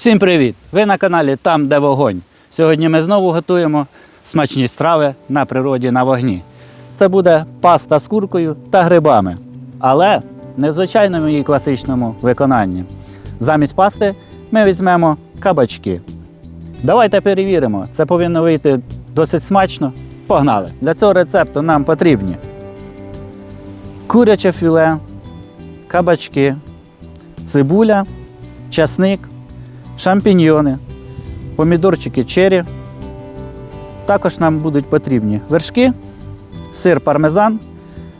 Всім привіт! Ви на каналі Там, де вогонь. Сьогодні ми знову готуємо смачні страви на природі на вогні. Це буде паста з куркою та грибами, але не в звичайному її класичному виконанні. Замість пасти ми візьмемо кабачки. Давайте перевіримо, це повинно вийти досить смачно. Погнали! Для цього рецепту нам потрібні куряче філе, кабачки, цибуля, часник, шампіньйони, помідорчики чері. Також нам будуть потрібні вершки, сир пармезан,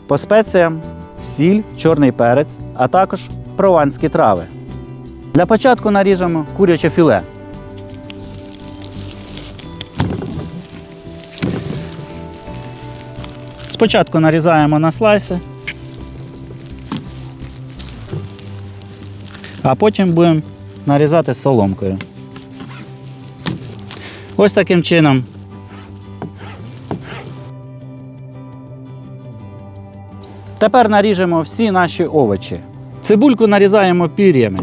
по спеціям, сіль, чорний перець, а також прованські трави. Для початку наріжемо куряче філе. Спочатку нарізаємо на слайси, а потім будемо нарізати соломкою. Ось таким чином. Тепер наріжемо всі наші овочі. Цибульку нарізаємо пір'ями.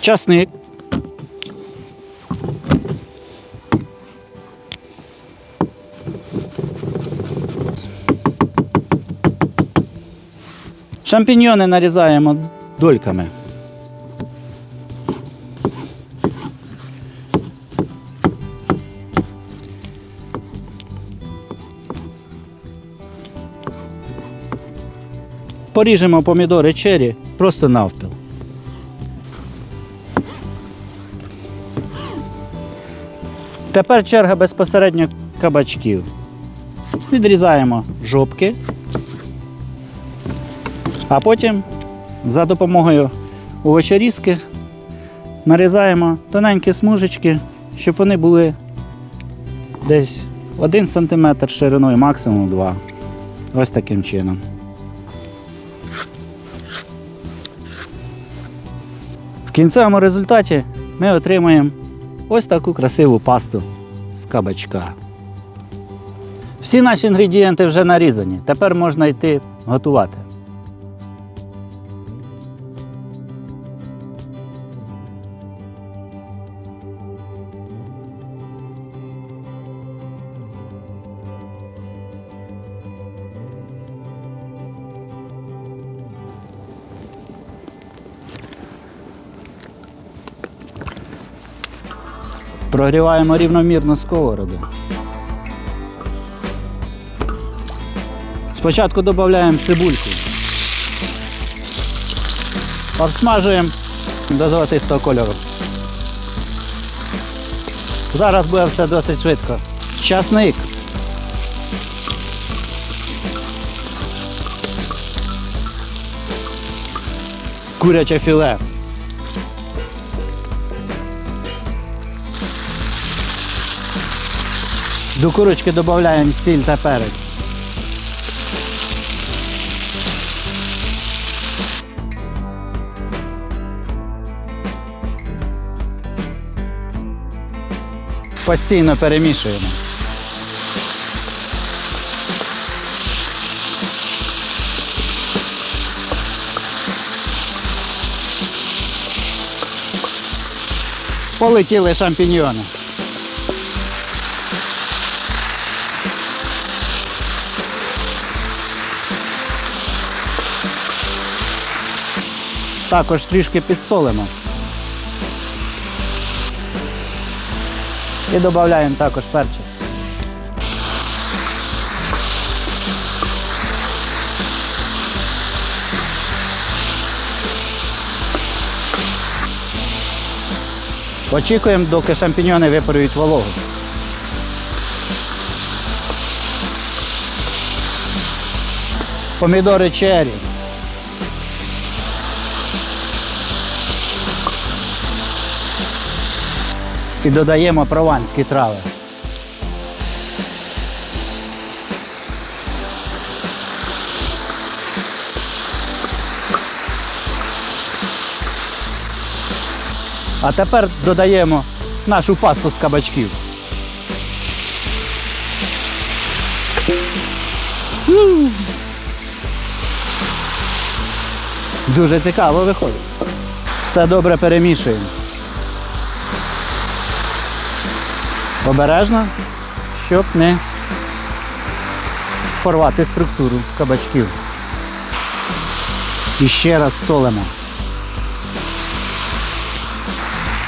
Часник. Шампіньйони нарізаємо дольками. Поріжемо помідори чері просто навпіл. Тепер черга безпосередньо кабачків. Відрізаємо жопки. А потім за допомогою овочерізки нарізаємо тоненькі смужечки, щоб вони були десь 1 см шириною, максимум 2 Ось таким чином. В кінцевому результаті ми отримаємо ось таку красиву пасту з кабачка. Всі наші інгредієнти вже нарізані. Тепер можна йти готувати. Прогріваємо рівномірно сковороду. Спочатку додаємо цибульку. Обсмажуємо до золотистого кольору. Зараз буде все досить швидко. Часник. Куряче філе. До курочки додаємо сіль та перець. Постійно перемішуємо. Полетіли шампіньйони. Також трішки підсолимо. І додаємо також перчик. Очікуємо, доки шампіньони випарують вологу. Помідори черрі. І додаємо прованські трави. А тепер додаємо нашу пасту з кабачків. Дуже цікаво виходить. Все добре перемішуємо. Обережно, щоб не порвати структуру кабачків. І ще раз солимо.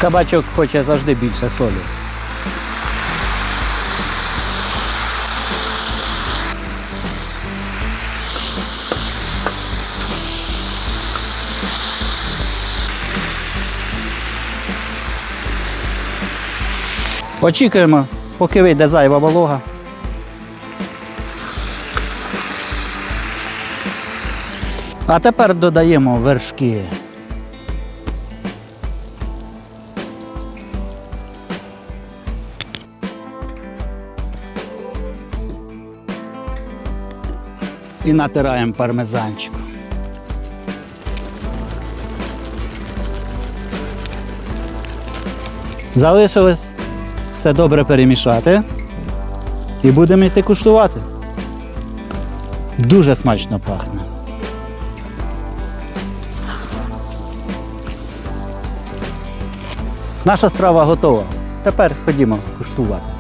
Кабачок хоче завжди більше солі. Очікуємо, поки вийде зайва волога. А тепер додаємо вершки. І натираємо пармезанчик. Залишилось все добре перемішати і будемо йти куштувати. Дуже смачно пахне. Наша страва готова. Тепер ходімо куштувати.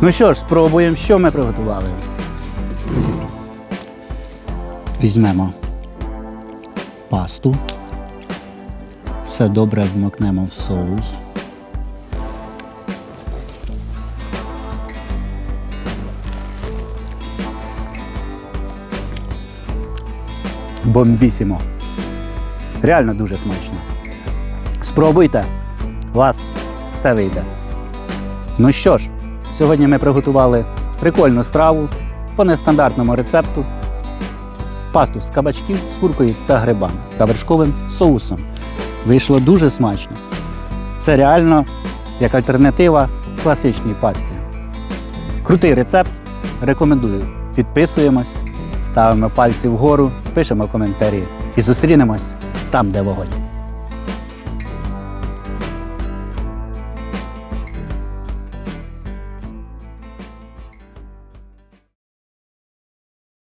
Ну що ж, спробуємо, що ми приготували. Візьмемо пасту. Все добре вмокнемо в соус. Бомбісімо. Реально дуже смачно. Спробуйте, у вас все вийде. Ну що ж, сьогодні ми приготували прикольну страву по нестандартному рецепту пасту з кабачків, з куркою та грибами та вершковим соусом. Вийшло дуже смачно. Це реально як альтернатива класичній пасті. Крутий рецепт. Рекомендую. Підписуємось, ставимо пальці вгору, пишемо коментарі і зустрінемось там, де вогонь.